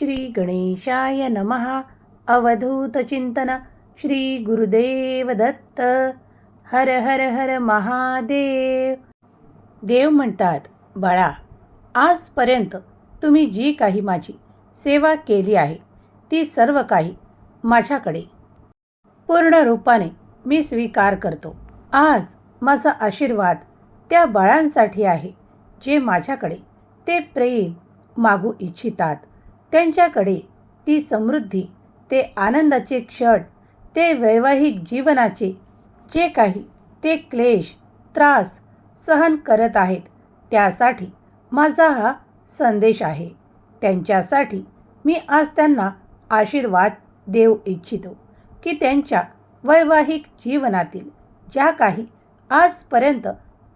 श्री गणेशाय नमः अवधूतचिंतन श्री गुरुदेव दत्त। हर हर हर महादेव। देव म्हणतात बाळा आजपर्यंत तुम्ही जी काही माझी सेवा केली आहे ती सर्व काही माझ्याकडे पूर्ण रूपाने मी स्वीकार करतो. आज माझा आशीर्वाद त्या बाळांसाठी आहे जे माझ्याकडे ते प्रेम मागू इच्छितात. त्यांच्याकडे ती समृद्धी ते आनंदाचे क्षण ते वैवाहिक जीवनाचे जे काही ते क्लेश त्रास सहन करत आहेत त्यासाठी माझा हा संदेश आहे. त्यांच्यासाठी मी आज त्यांना आशीर्वाद देऊ इच्छितो की त्यांच्या वैवाहिक जीवनातील ज्या काही आजपर्यंत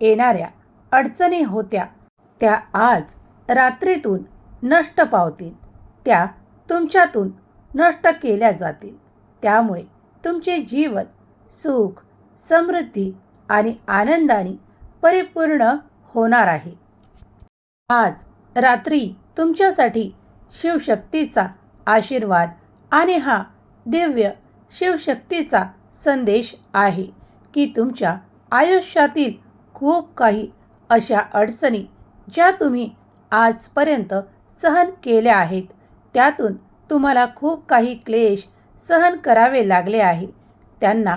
येणाऱ्या अडचणी होत्या त्या आज रात्रीतून नष्ट पावतील. त्या तुमच्यातून नष्ट केल्या जातील. त्यामुळे तुमचे जीवन सुख समृद्धी आणि आनंदाने परिपूर्ण होणार आहे. आज रात्री तुमच्यासाठी शिवशक्तीचा आशीर्वाद आणि हा दिव्य शिवशक्तीचा संदेश आहे की तुमच्या आयुष्यातील खूप काही अशा अडचणी ज्या तुम्ही आजपर्यंत सहन केल्या आहेत त्यातून तुम्हाला खूप काही क्लेश सहन करावे लागले आहे. त्यांना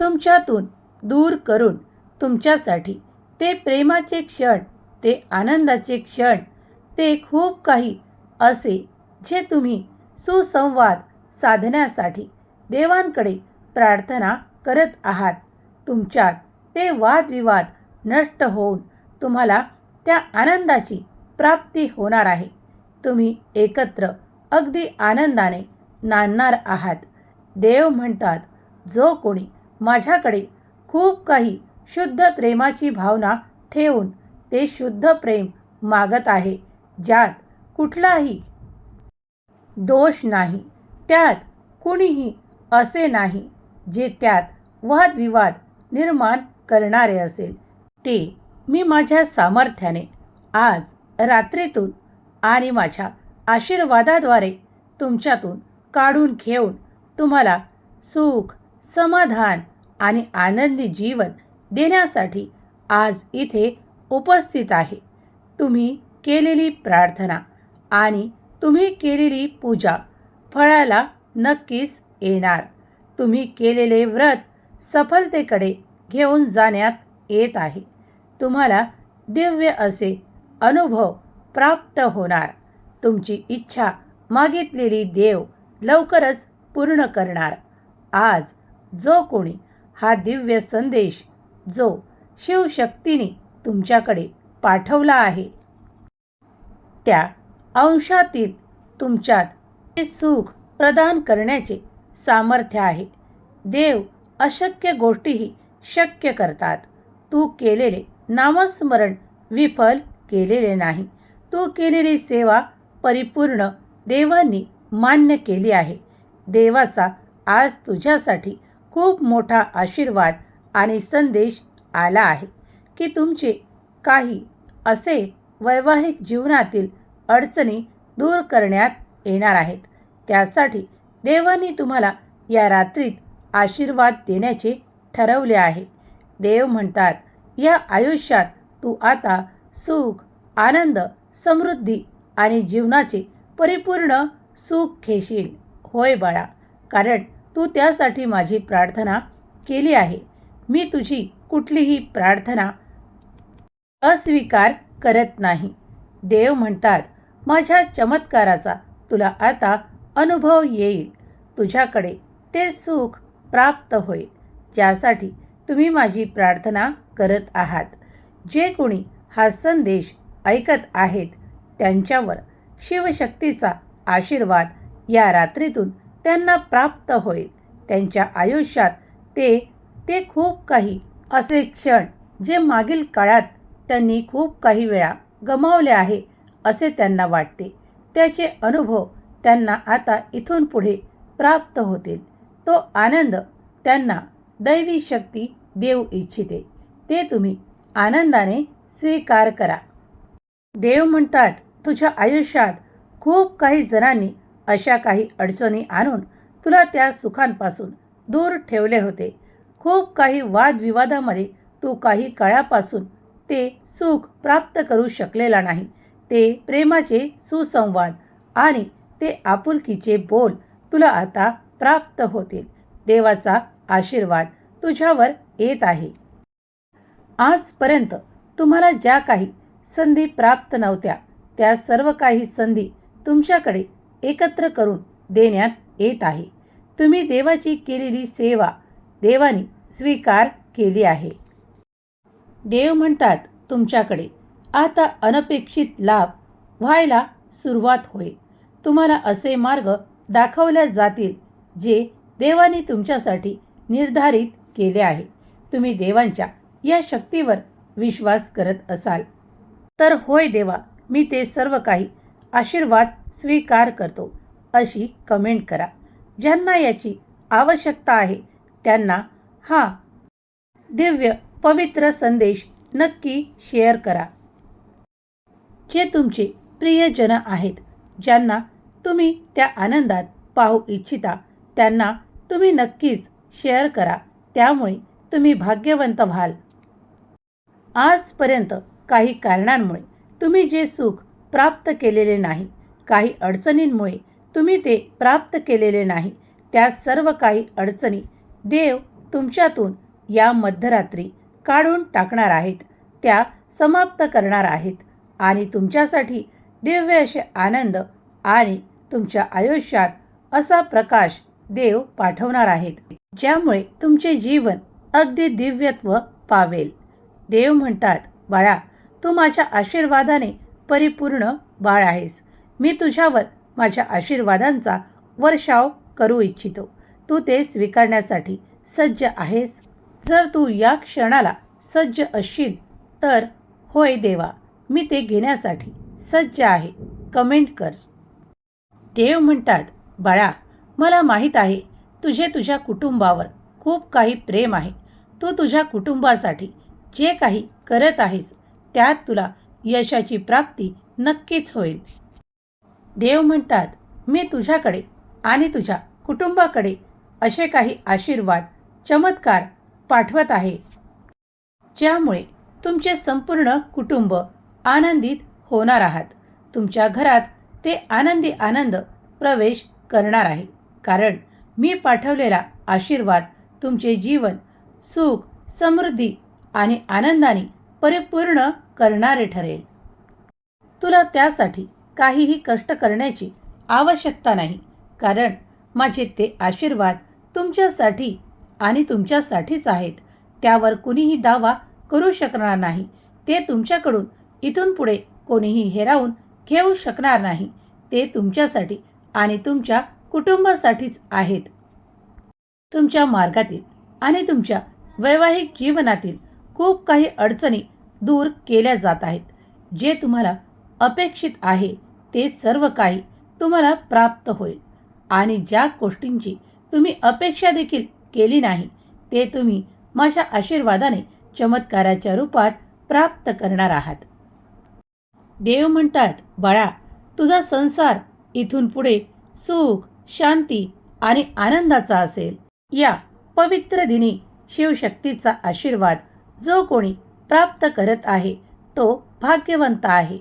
तुमच्यातून दूर करून तुमच्यासाठी ते प्रेमाचे क्षण ते आनंदाचे क्षण ते खूप काही असे जे तुम्ही सुसंवाद साधण्यासाठी देवांकडे प्रार्थना करत आहात. तुमच्यात ते वादविवाद नष्ट होऊन तुम्हाला त्या आनंदाची प्राप्ती होणार आहे. तुम्ही एकत्र अगदी आनंदाने नांदणार आहात. देव म्हणतात जो कोणी माझ्याकडे खूप काही शुद्ध प्रेमाची भावना ठेवून ते शुद्ध प्रेम मागत आहे ज्यात कुठलाही दोष नाही त्यात कुणीही असे नाही जे त्यात वादविवाद निर्माण करणारे असेल. ते मी माझ्या सामर्थ्याने आज रात्रीतून आणि माझ्या आशीर्वादाद्वारे तुमच्यातून काढून घेऊन तुम्हाला सुख समाधान आणि आनंदी जीवन देण्यासाठी आज इथे उपस्थित आहे. तुम्ही केलेली प्रार्थना आणि तुम्ही केलेली पूजा फळाला नक्कीच येणार. तुम्ही केलेले व्रत सफलतेकडे घेऊन जाण्यात येत आहे. तुम्हाला दिव्य असे अनुभव प्राप्त होणार. तुमची इच्छा मागितलेली देव लवकरच पूर्ण करणार. आज जो कोणी हा दिव्य संदेश जो शिवशक्तीने तुमच्याकडे पाठवला आहे त्या अंशातील तुमच्यात ते सुख प्रदान करण्याचे सामर्थ्य आहे. देव अशक्य गोष्टीही शक्य करतात. तू केलेले नामस्मरण विफल केलेले नाही. तू केलेली सेवा परिपूर्ण देवांनी मान्य केली आहे. देवाचा आज तुझ्यासाठी खूप मोठा आशीर्वाद आणि संदेश आला आहे की तुमचे काही असे वैवाहिक जीवनातील अडचणी दूर करण्यात येणार आहेत. त्यासाठी देवानी तुम्हाला या रात्रीत आशीर्वाद देण्याचे ठरवले आहे. देव म्हणतात या आयुष्यात तू आता सुख आनंद समृद्धी आणि जीवनाचे परिपूर्ण सुख घेशील. होय बाळा कारण तू त्यासाठी माझी प्रार्थना केली आहे. मी तुझी कुठलीही प्रार्थना अस्वीकार करत नाही. देव म्हणतात माझ्या चमत्काराचा तुला आता अनुभव येईल. तुझ्याकडे ते सुख प्राप्त होईल ज्यासाठी तुम्ही माझी प्रार्थना करत आहात. जे कोणी हा संदेश ऐकत आहेत. त्यांच्यावर शिवशक्तीचा आशीर्वाद या रात्रीतून त्यांना प्राप्त होईल. त्यांच्या आयुष्यात ते ते खूप काही असे क्षण जे मागील काळात त्यांनी खूप काही वेळा गमावले आहे असे त्यांना वाटते. त्याचे अनुभव त्यांना आता इथून पुढे प्राप्त होतील. तो आनंद त्यांना दैवी शक्ती देऊ इच्छिते. ते तुम्ही आनंदाने स्वीकार करा. देव म्हणतात तुझ्या आयुष्यात खूप काही जणांनी अशा काही अडचणी आणून तुला त्या सुखांपासून दूर ठेवले होते. खूप काही वादविवादामध्ये तू काही काळापासून ते सुख प्राप्त करू शकलेला नाही. ते प्रेमाचे सुसंवाद आणि ते आपुलकीचे बोल तुला आता प्राप्त होतील. देवाचा आशीर्वाद तुझ्यावर येत आहे. आजपर्यंत तुम्हाला ज्या काही संधी प्राप्त नव्हत्या. त्या सर्व काही संधी तुमच्याकडे एकत्र करून देण्यात येत आहे. तुम्ही देवाची केलेली सेवा देवाने स्वीकार केली आहे. देव म्हणतात तुमच्याकडे आता अनपेक्षित लाभ व्हायला सुरुवात होईल. तुम्हाला असे मार्ग दाखवल्या जातील जे देवाने तुमच्यासाठी निर्धारित केले आहे. तुम्ही देवांच्या या शक्तीवर विश्वास करत असाल. तर होय देवा मी ते सर्व काही आशीर्वाद स्वीकार करतो अशी कमेंट करा. ज्यांना याची आवश्यकता आहे त्यांना हा दिव्य पवित्र संदेश नक्की शेअर करा. जे तुमचे प्रियजन आहेत ज्यांना तुम्ही त्या आनंदात पाहू इच्छिता त्यांना तुम्ही नक्कीच शेअर करा. त्यामुळे तुम्ही भाग्यवंत व्हाल. आजपर्यंत काही कारणांमुळे तुम्ही जे सुख प्राप्त केलेले नाही काही अडचणींमुळे तुम्ही ते प्राप्त केलेले नाही त्या सर्व काही अडचणी देव तुमच्यातून या मध्यरात्री काढून टाकणार आहेत त्या समाप्त करणार आहेत आणि तुमच्यासाठी दिव्य असे आनंद आणि तुमच्या आयुष्यात असा प्रकाश देव पाठवणार आहेत ज्यामुळे तुमचे जीवन अगदी दिव्यत्व पावेल. देव म्हणतात बाळा तू माझ्या आशीर्वादाने परिपूर्ण बाळ आहेस. मी तुझ्यावर माझ्या आशीर्वादांचा वर्षाव करू इच्छितो. तू ते स्वीकारण्यासाठी सज्ज आहेस. जर तू या क्षणाला सज्ज असशील तर होय देवा मी ते घेण्यासाठी सज्ज आहे. कमेंट कर. देव म्हणतात बाळा मला माहीत आहे तुझे तुझ्या कुटुंबावर खूप काही प्रेम आहे. तू तुझ्या कुटुंबासाठी जे काही करत आहेस त्यात तुला यशाची प्राप्ती नक्कीच होईल. देव म्हणतात मी तुझ्याकडे आणि तुझ्या कुटुंबाकडे असे काही आशीर्वाद चमत्कार पाठवत आहे ज्यामुळे तुमचे संपूर्ण कुटुंब आनंदित होणार आहात. तुमच्या घरात ते आनंदी आनंद प्रवेश करणार आहे. कारण मी पाठवलेला आशीर्वाद तुमचे जीवन सुख समृद्धी आणि आनंदाने परिपूर्ण करणारे ठरेल. तुला त्यासाठी काहीही कष्ट करण्याची आवश्यकता नाही. कारण माझे ते आशीर्वाद तुमच्यासाठी आणि तुमच्यासाठीच आहेत. त्यावर कुणीही दावा करू शकणार नाही. ते तुमच्याकडून इथून पुढे कोणीही हेरावून घेऊ शकणार नाही. ते तुमच्यासाठी आणि तुमच्या कुटुंबासाठीच आहेत. तुमच्या मार्गातील आणि तुमच्या वैवाहिक जीवनातील खूप काही अडचणी दूर केल्या जात आहेत. जे तुम्हाला अपेक्षित आहे ते सर्व काही तुम्हाला प्राप्त होईल. आणि ज्या गोष्टींची तुम्ही अपेक्षा देखील केली नाही ते तुम्ही माझ्या आशीर्वादाने चमत्काराच्या रूपात प्राप्त करणार आहात. देव म्हणतात बाळा तुझा संसार इथून पुढे सुख शांती आणि आनंदाचा असेल. या पवित्र दिनी शिवशक्तीचा आशीर्वाद जो कोणी प्राप्त करत आहे तो भाग्यवंत आहे.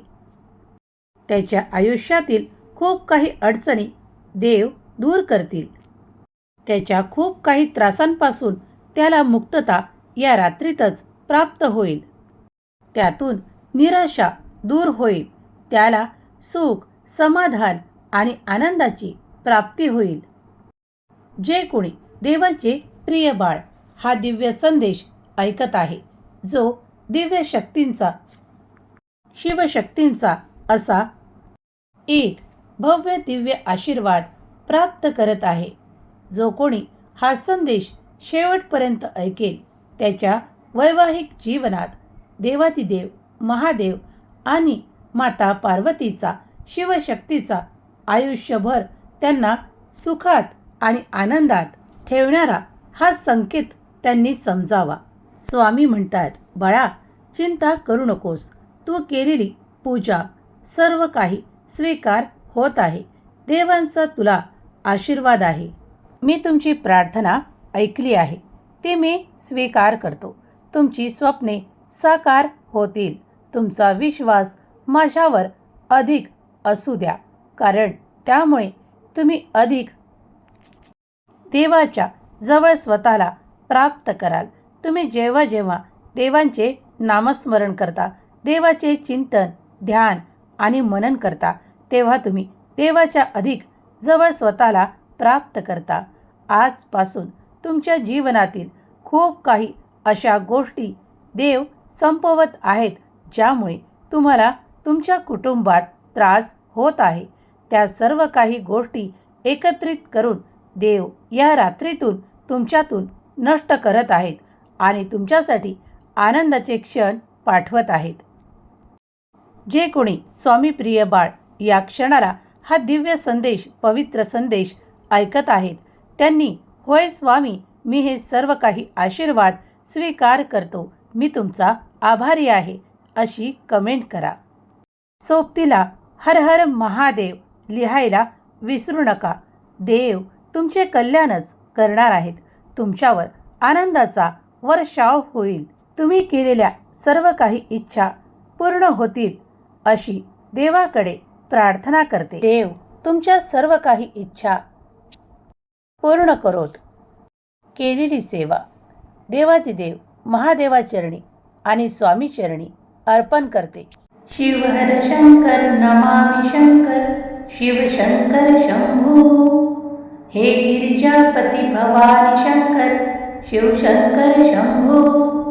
त्याच्या आयुष्यातील खूप काही अडचणी देव दूर करतील. त्याच्या खूप काही त्रासांपासून त्याला मुक्तता या रात्रीतच प्राप्त होईल. त्यातून निराशा दूर होईल. त्याला सुख समाधान आणि आनंदाची प्राप्ती होईल. जे कोणी देवाचे प्रिय बाळ हा दिव्य संदेश ऐकत आहे जो दिव्य शक्तींचा शिवशक्तींचा असा एक भव्य दिव्य आशीर्वाद प्राप्त करत आहे. जो कोणी हा संदेश शेवटपर्यंत ऐकेल त्याच्या वैवाहिक जीवनात देवातिदेव महादेव आणि माता पार्वतीचा शिवशक्तीचा आयुष्यभर त्यांना सुखात आणि आनंदात ठेवणारा हा संकेत त्यांनी समजावा. स्वामी म्हणतात बाळा चिंता करू नकोस. तू केलेली पूजा सर्व काही स्वीकार होत आहे. देवांचा तुला आशीर्वाद आहे. मी तुमची प्रार्थना ऐकली आहे. ती मी स्वीकार करतो. तुमची स्वप्ने साकार होतील. तुमचा विश्वास माझ्यावर अधिक असू द्या. कारण त्यामुळे तुम्ही अधिक देवाच्या जवळ स्वतःला प्राप्त कराल. तुम्ही जेव्हा जेव्हा देवांचे नामस्मरण करता. देवाचे चिंतन ध्यान आणि मनन करता. तेव्हा तुम्ही देवाच्या अधिक जवळ स्वतःला प्राप्त करता. आजपासून तुमच्या जीवनातील खूप काही अशा गोष्टी देव संपवत आहेत ज्यामुळे तुम्हाला तुमच्या कुटुंबात त्रास होत आहे. त्या सर्व काही गोष्टी एकत्रित करून देव या रात्रीतून तुमच्यातून नष्ट करत आहेत आणि तुमच्यासाठी आनंदाचे क्षण पाठवत आहेत. जे कोणी स्वामी प्रिय बाळ या क्षणाला हा दिव्य संदेश पवित्र संदेश ऐकत आहेत त्यांनी होय स्वामी मी हे सर्व काही आशीर्वाद स्वीकार करतो. मी तुमचा आभारी आहे अशी कमेंट करा. सोबतीला हर हर महादेव लिहायला विसरू नका. देव तुमचे कल्याणच करणार आहेत. तुमच्यावर आनंदाचा वर्षाव होईल. तुम्ही केलेल्या सर्व काही इच्छा पूर्ण होतील अशी देवाकडे प्रार्थना करते. देव तुमच्या सर्व काही इच्छा पूर्ण करोत. केलेली सेवा. देवाचे देव महादेवाचरणी आणि स्वामी चरणी अर्पण करते. शिव हर शंकर नमामि शंकर शिव शंकर शंभू. हे गिरिजापती भवानी शंकर शिव शंकर शंभू.